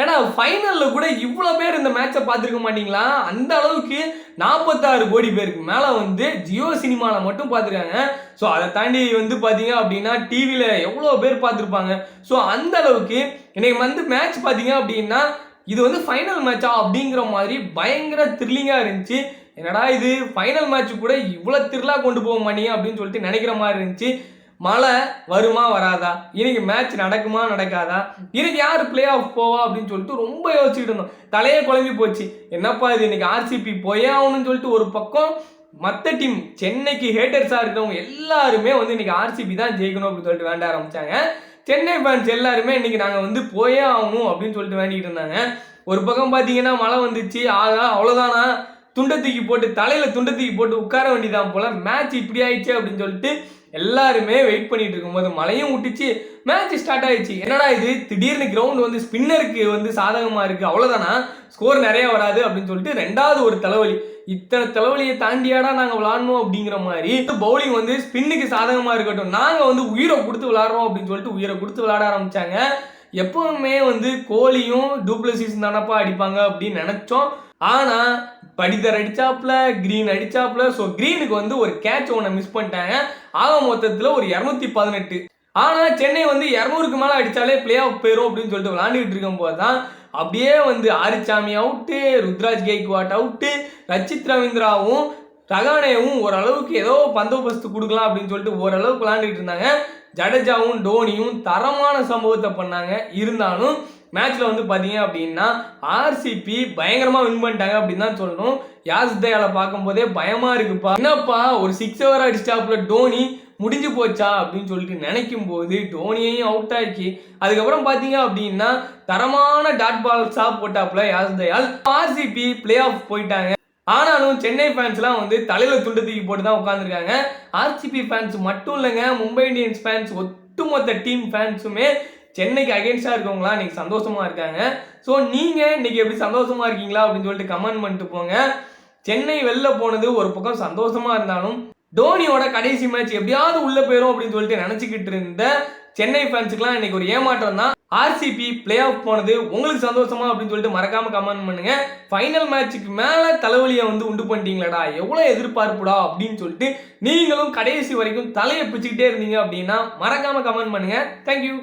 ஏன்னா ஃபைனலில் கூட இவ்வளோ பேர் இந்த மேட்சை பார்த்துருக்க மாட்டிங்களா? அந்த அளவுக்கு நாற்பத்தாறு கோடி பேருக்கு மேலே வந்து ஜியோ சினிமாவில் மட்டும் பார்த்துருக்காங்க. ஸோ அதை தாண்டி வந்து பார்த்தீங்க அப்படின்னா டிவியில் எவ்வளோ பேர் பார்த்துருப்பாங்க? ஸோ அந்த அளவுக்கு இன்னைக்கு வந்து மேட்ச் பார்த்தீங்க அப்படின்னா இது வந்து ஃபைனல் மேட்சா அப்படிங்கிற மாதிரி பயங்கர த்ரில்லிங்காக இருந்துச்சு. என்னடா இது ஃபைனல் மேட்ச் கூட இவ்வளோ த்ரில்லாக கொண்டு போக மாட்டீங்க அப்படின்னு சொல்லிட்டு நினைக்கிற மாதிரி இருந்துச்சு. மழை வருமா வராதா? இன்னைக்கு மேட்ச் நடக்குமா நடக்காதா? இன்னைக்கு யார் பிளே ஆஃப் போவா அப்படின்னு சொல்லிட்டு ரொம்ப யோசிச்சுட்டு இருந்தோம். தலையே குழம்பி போச்சு. என்னப்பா இது? இன்னைக்கு ஆர்சிபி போயே ஆகணும்னு சொல்லிட்டு ஒரு பக்கம் மற்ற டீம் சென்னைக்கு ஹேட்டர்ஸாக இருக்கிறவங்க எல்லாருமே வந்து இன்னைக்கு ஆர்சிபி தான் ஜெயிக்கணும் அப்படின்னு சொல்லிட்டு வேண்ட ஆரம்பிச்சாங்க. சென்னை ஃபேன்ஸ் எல்லாருமே இன்னைக்கு நாங்கள் வந்து போயே ஆகணும் அப்படின்னு சொல்லிட்டு வேண்டிக்கிட்டு இருந்தாங்க. ஒரு பக்கம் பார்த்தீங்கன்னா மழை வந்துச்சு. ஆகா அவ்வளோதானா துண்டை தூக்கி போட்டு தலையில் துண்டை தூக்கி போட்டு உட்கார வேண்டியதான் போல. மேட்ச் இப்படி ஆயிடுச்சு அப்படின்னு சொல்லிட்டு எல்லாருமே வெயிட் பண்ணிட்டு இருக்கும்போது மழையும் விட்டுச்சு மேட்ச் ஸ்டார்ட் ஆயிடுச்சு. என்னடா இது? திடீர்னு கிரவுண்ட் வந்து ஸ்பின்னருக்கு வந்து சாதகமாக இருக்கு அவ்வளோதானா ஸ்கோர் நிறைய வராது அப்படின்னு சொல்லிட்டு ரெண்டாவது ஒரு தலைவலி. இத்தனை தலைவலியை தாண்டியாடா நாங்கள் விளாடணும் அப்படிங்கிற மாதிரி. பவுலிங் வந்து ஸ்பின்னுக்கு சாதகமாக இருக்கட்டும். நாங்கள் வந்து உயிரை கொடுத்து விளாட்றோம் அப்படின்னு சொல்லிட்டு உயிரை கொடுத்து விளாட ஆரம்பிச்சாங்க. எப்பவுமே வந்து கோலியும் டூப்ளசிஸ் தானப்பா அடிப்பாங்க அப்படின்னு நினச்சோம். ஆனால் படிதர் அடிச்சாப்ல கிரீன் அடிச்சாப்ல ஸோ கிரீனுக்கு வந்து ஒரு கேட்ச் ஒன்று மிஸ் பண்ணிட்டாங்க. ஆக மொத்தத்தில் ஒரு இரநூத்தி பதினெட்டு. ஆனால் சென்னை வந்து இரநூறுக்கு மேலே அடித்தாலே பிளே ஆஃப் போயிடும் அப்படின்னு சொல்லிட்டு விளாண்டுக்கிட்டு இருக்கும்போது தான் அப்படியே வந்து ஆரிச்சாமி அவுட்டு ருத்ராஜ் கெய்க்வாட் அவுட்டு ரச்சித் ரவீந்திராவும் ரகானேவும் ஓரளவுக்கு ஏதோ பந்தோபஸ்து கொடுக்கலாம் அப்படின்னு சொல்லிட்டு ஓரளவுக்கு விளாண்டுக்கிட்டு இருந்தாங்க. ஜடேஜாவும் டோனியும் தரமான சம்பவத்தை பண்ணாங்க. இருந்தாலும் மேட்ச்ல வந்து பார்த்தீங்க அப்படின்னா ஆர்சிபி பயங்கரமா வின் பண்ணிட்டாங்க அப்படின்னு தான் சொல்லணும். யாஸ் தயால பார்க்கும்போதே பயமா இருக்குப்பா. என்னப்பா ஒரு சிக்ஸ் ஓவர் அடிச்சாப்புல டோனி முடிஞ்சு போச்சா அப்படின்னு சொல்லிட்டு நினைக்கும் போது டோனியையும் அவுட் ஆக்கி அதுக்கப்புறம் பார்த்தீங்க அப்படின்னா தரமான டாட் பால்ஸா போட்டாப்புல Yash Dayal RCB playoff போயிட்டாங்க. ஆனாலும் சென்னை ஃபேன்ஸ்லாம் வந்து தலையில் துண்டு தூக்கி போட்டு தான் உட்காந்துருக்காங்க ஆர்சிபி ஃபேன்ஸ் மட்டும் இல்லைங்க மும்பை இந்தியன்ஸ் ஃபேன்ஸ் ஒட்டுமொத்த டீம் ஃபேன்ஸுமே சென்னைக்கு அகேன்ஸ்டாக இருக்கவங்களாம் இன்றைக்கி சந்தோஷமாக இருக்காங்க. ஸோ நீங்கள் இன்னைக்கு எப்படி சந்தோஷமாக இருக்கீங்களா அப்படின்னு சொல்லிட்டு கமெண்ட் பண்ணிட்டு போங்க. சென்னை வெளில போனது ஒரு பக்கம் சந்தோஷமாக இருந்தாலும் டோனியோட கடைசி மேட்ச் எப்படியாவது உள்ளே போயிடும் அப்படின்னு சொல்லிட்டு நினச்சிக்கிட்டு இருந்த சென்னை ஃபேன்ஸுக்குலாம் இன்றைக்கி ஒரு ஏமாற்றம் தான். ஆர்சிபி பிளே ஆஃப் போனது உங்களுக்கு சந்தோஷமா அப்படின்னு சொல்லிட்டு மறக்காம கமெண்ட் பண்ணுங்க. ஃபைனல் மேட்ச்சுக்கு மேலே தலைவலியை வந்து உண்டு பண்ணிட்டீங்களடா? எவ்வளோ எதிர்பார்ப்புடா அப்படின்னு சொல்லிட்டு நீங்களும் கடைசி வரைக்கும் தலையை பிச்சுக்கிட்டே இருந்தீங்க அப்படின்னா மறக்காம கமெண்ட் பண்ணுங்க. தேங்க்யூ